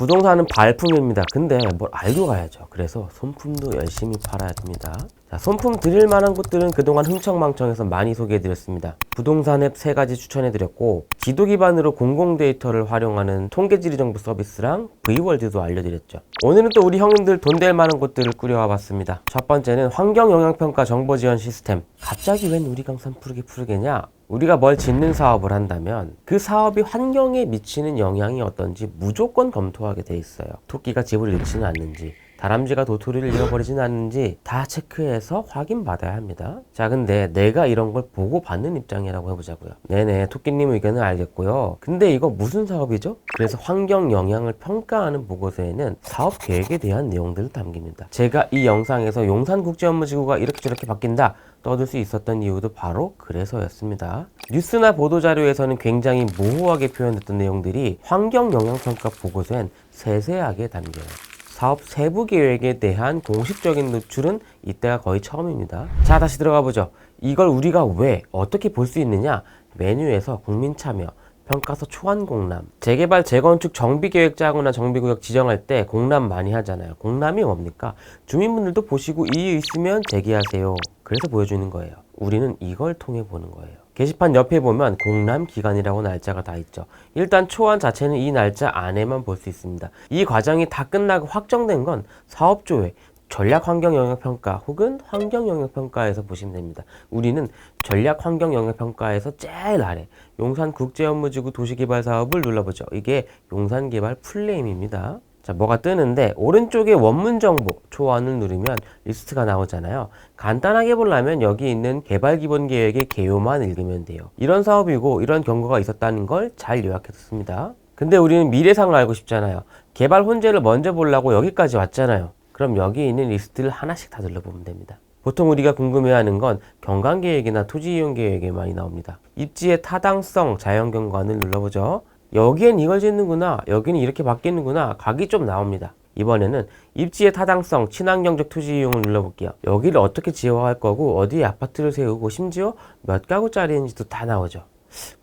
부동산은 발품입니다. 근데 뭘 알고 가야죠. 그래서 손품도 열심히 팔아야 됩니다. 자, 손품 드릴 만한 곳들은 그동안 흥청망청해서 많이 소개해드렸습니다. 부동산 앱 세 가지 추천해드렸고, 지도 기반으로 공공 데이터를 활용하는 통계지리 정보 서비스랑 V월드도 알려드렸죠. 오늘은 또 우리 형님들 돈 될 만한 곳들을 꾸려와 봤습니다. 첫 번째는 환경 영향평가 정보 지원 시스템. 갑자기 웬 우리 강산 푸르게 푸르게냐? 우리가 뭘 짓는 사업을 한다면 그 사업이 환경에 미치는 영향이 어떤지 무조건 검토하게 돼 있어요. 토끼가 집을 잃지는 않는지, 다람쥐가 도토리를 잃어버리지는 않는지 다 체크해서 확인받아야 합니다. 자, 근데 내가 이런 걸 보고 받는 입장이라고 해보자고요. 네네, 토끼님 의견은 알겠고요. 근데 이거 무슨 사업이죠? 그래서 환경 영향을 평가하는 보고서에는 사업 계획에 대한 내용들을 담깁니다. 제가 이 영상에서 용산국제업무지구가 이렇게 저렇게 바뀐다. 떠들 수 있었던 이유도 바로 그래서였습니다. 뉴스나 보도자료에서는 굉장히 모호하게 표현됐던 내용들이 환경 영향평가 보고서엔 세세하게 담겨요. 사업 세부 계획에 대한 공식적인 노출은 이때가 거의 처음입니다. 자, 다시 들어가 보죠. 이걸 우리가 왜, 어떻게 볼 수 있느냐? 메뉴에서 국민 참여, 평가서 초안 공람, 재개발, 재건축, 정비 계획 짜거나 정비 구역 지정할 때 공람 많이 하잖아요. 공람이 뭡니까? 주민분들도 보시고 이유 있으면 제기하세요. 그래서 보여주는 거예요. 우리는 이걸 통해 보는 거예요. 게시판 옆에 보면 공람 기간이라고 날짜가 다 있죠. 일단 초안 자체는 이 날짜 안에만 볼 수 있습니다. 이 과정이 다 끝나고 확정된 건 사업조회, 전략 환경 영역 평가 혹은 환경 영역 평가에서 보시면 됩니다. 우리는 전략 환경 영역 평가에서 제일 아래 용산 국제업무지구 도시개발 사업을 눌러보죠. 이게 용산 개발 풀네임입니다. 자, 뭐가 뜨는데 오른쪽에 원문 정보 초안을 누르면 리스트가 나오잖아요. 간단하게 보려면 여기 있는 개발 기본 계획의 개요만 읽으면 돼요. 이런 사업이고 이런 경고가 있었다는 걸 잘 요약했습니다. 근데 우리는 미래상을 알고 싶잖아요. 개발 혼재를 먼저 보려고 여기까지 왔잖아요. 그럼 여기 있는 리스트를 하나씩 다 눌러보면 됩니다. 보통 우리가 궁금해하는 건 경관 계획이나 토지 이용 계획에 많이 나옵니다. 입지의 타당성, 자연 경관을 눌러보죠. 여기엔 이걸 짓는구나, 여기는 이렇게 바뀌는구나, 각이 좀 나옵니다. 이번에는 입지의 타당성, 친환경적 토지 이용을 눌러볼게요. 여기를 어떻게 지어할 거고, 어디에 아파트를 세우고, 심지어 몇 가구짜리인지도 다 나오죠.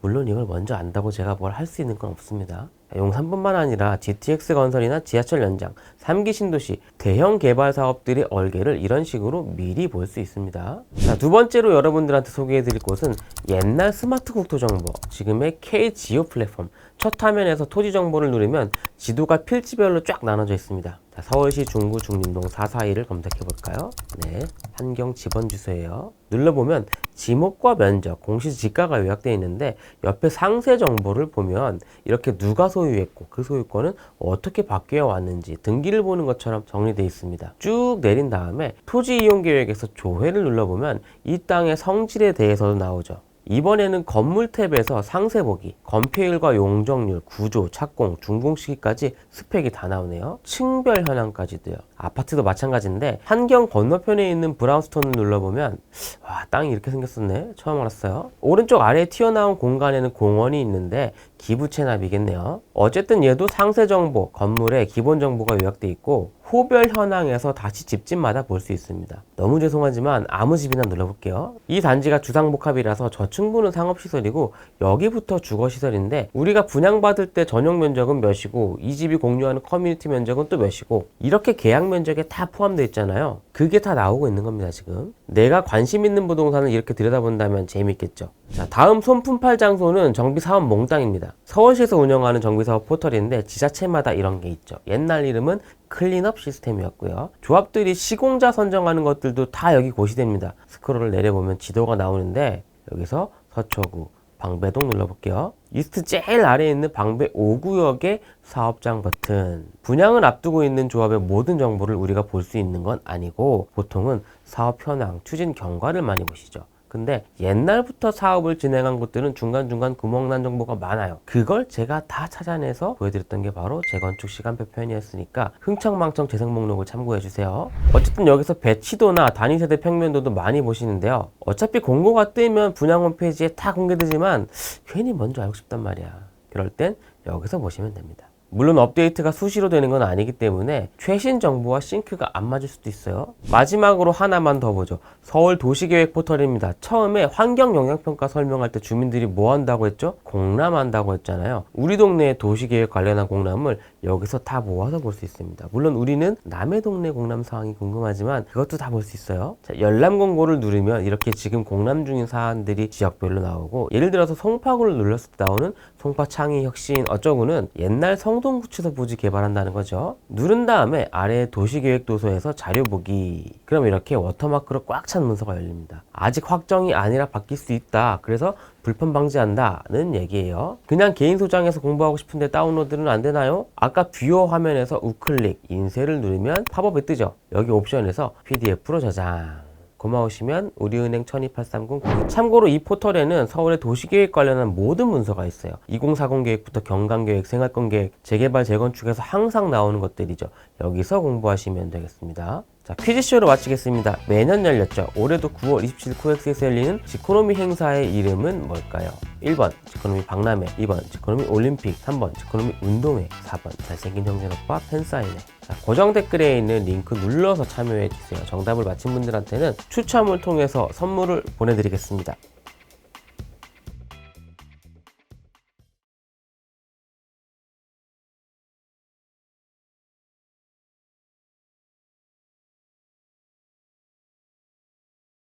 물론 이걸 먼저 안다고 제가 뭘 할 수 있는 건 없습니다. 용산뿐만 아니라 GTX 건설이나 지하철 연장, 3기 신도시, 대형 개발 사업들의 얼개를 이런 식으로 미리 볼 수 있습니다. 자, 두 번째로 여러분들한테 소개해 드릴 곳은 옛날 스마트 국토 정보, 지금의 K 지오 플랫폼. 첫 화면에서 토지 정보를 누르면 지도가 필지별로 쫙 나눠져 있습니다. 자, 서울시 중구 중림동 441을 검색해 볼까요? 네, 환경 지번 주소예요. 눌러보면 지목과 면적, 공시지가가 요약되어 있는데 옆에 상세 정보를 보면 이렇게 누가 소유했고 그 소유권은 어떻게 바뀌어 왔는지 등기를 보는 것처럼 정리되어 있습니다. 쭉 내린 다음에 토지 이용 계획에서 조회를 눌러보면 이 땅의 성질에 대해서도 나오죠. 이번에는 건물 탭에서 상세 보기, 건폐율과 용적률, 구조, 착공, 준공 시기까지 스펙이 다 나오네요. 층별 현황까지도요. 아파트도 마찬가지인데 환경 건너편에 있는 브라운스톤을 눌러보면 와 땅이 이렇게 생겼었네. 처음 알았어요. 오른쪽 아래에 튀어나온 공간에는 공원이 있는데 기부 체납이겠네요. 어쨌든 얘도 상세 정보, 건물의 기본 정보가 요약돼 있고 호별 현황에서 다시 집집마다 볼 수 있습니다. 너무 죄송하지만 아무 집이나 눌러볼게요. 이 단지가 주상복합이라서 저층부는 상업시설이고 여기부터 주거시설인데 우리가 분양받을 때 전용 면적은 몇이고 이 집이 공유하는 커뮤니티 면적은 또 몇이고 이렇게 계약 면적에 다 포함되어 있잖아요. 그게 다 나오고 있는 겁니다, 지금. 내가 관심 있는 부동산을 이렇게 들여다본다면 재밌겠죠. 자, 다음 손품 팔 장소는 정비사업 몽땅입니다. 서울시에서 운영하는 정비사업 포털인데 지자체마다 이런 게 있죠. 옛날 이름은 클린업 시스템이었고요. 조합들이 시공자 선정하는 것들도 다 여기 고시됩니다. 스크롤을 내려보면 지도가 나오는데 여기서 서초구, 방배동 눌러볼게요. 리스트 제일 아래에 있는 방배 5구역의 사업장 버튼. 분양을 앞두고 있는 조합의 모든 정보를 우리가 볼 수 있는 건 아니고 보통은 사업 현황, 추진 경과를 많이 보시죠. 근데 옛날부터 사업을 진행한 곳들은 중간중간 구멍난 정보가 많아요. 그걸 제가 다 찾아내서 보여드렸던 게 바로 재건축 시간표 편이었으니까 흥청망청 재생 목록을 참고해 주세요. 어쨌든 여기서 배치도나 단위세대 평면도도 많이 보시는데요. 어차피 공고가 뜨면 분양 홈페이지에 다 공개되지만 괜히 먼저 알고 싶단 말이야. 그럴 땐 여기서 보시면 됩니다. 물론 업데이트가 수시로 되는 건 아니기 때문에 최신 정보와 싱크가 안 맞을 수도 있어요. 마지막으로 하나만 더 보죠. 서울 도시계획 포털입니다. 처음에 환경 영향평가 설명할 때 주민들이 뭐 한다고 했죠? 공람한다고 했잖아요. 우리 동네의 도시계획 관련한 공람을 여기서 다 모아서 볼 수 있습니다. 물론 우리는 남의 동네 공람 상황이 궁금하지만 그것도 다 볼 수 있어요. 자, 열람 공고를 누르면 이렇게 지금 공람 중인 사안들이 지역별로 나오고 예를 들어서 송파구를 눌렀을 때 나오는 송파 창의 혁신 어쩌구는 옛날 성동구치소 부지 개발한다는 거죠. 누른 다음에 아래 도시계획도서에서 자료 보기. 그럼 이렇게 워터마크로 꽉 찬 문서가 열립니다. 아직 확정이 아니라 바뀔 수 있다. 그래서 불편 방지한다는 얘기예요. 그냥 개인 소장해서 공부하고 싶은데 다운로드는 안 되나요? 아까 뷰어 화면에서 우클릭 인쇄를 누르면 팝업이 뜨죠. 여기 옵션에서 PDF로 저장. 고마우시면 우리은행 12830 참고로 이 포털에는 서울의 도시계획 관련한 모든 문서가 있어요 2040 계획부터 경강계획, 생활권계획, 재개발, 재건축에서 항상 나오는 것들이죠 여기서 공부하시면 되겠습니다 자 퀴즈쇼를 마치겠습니다 매년 열렸죠 올해도 9월 27일 코엑스에서 열리는 지코노미 행사의 이름은 뭘까요? 1번 지코노미 박람회 2번 지코노미 올림픽 3번 지코노미 운동회 4번 잘생긴 형제 오빠 팬사인회 자, 고정 댓글에 있는 링크 눌러서 참여해 주세요. 정답을 맞힌 분들한테는 추첨을 통해서 선물을 보내드리겠습니다.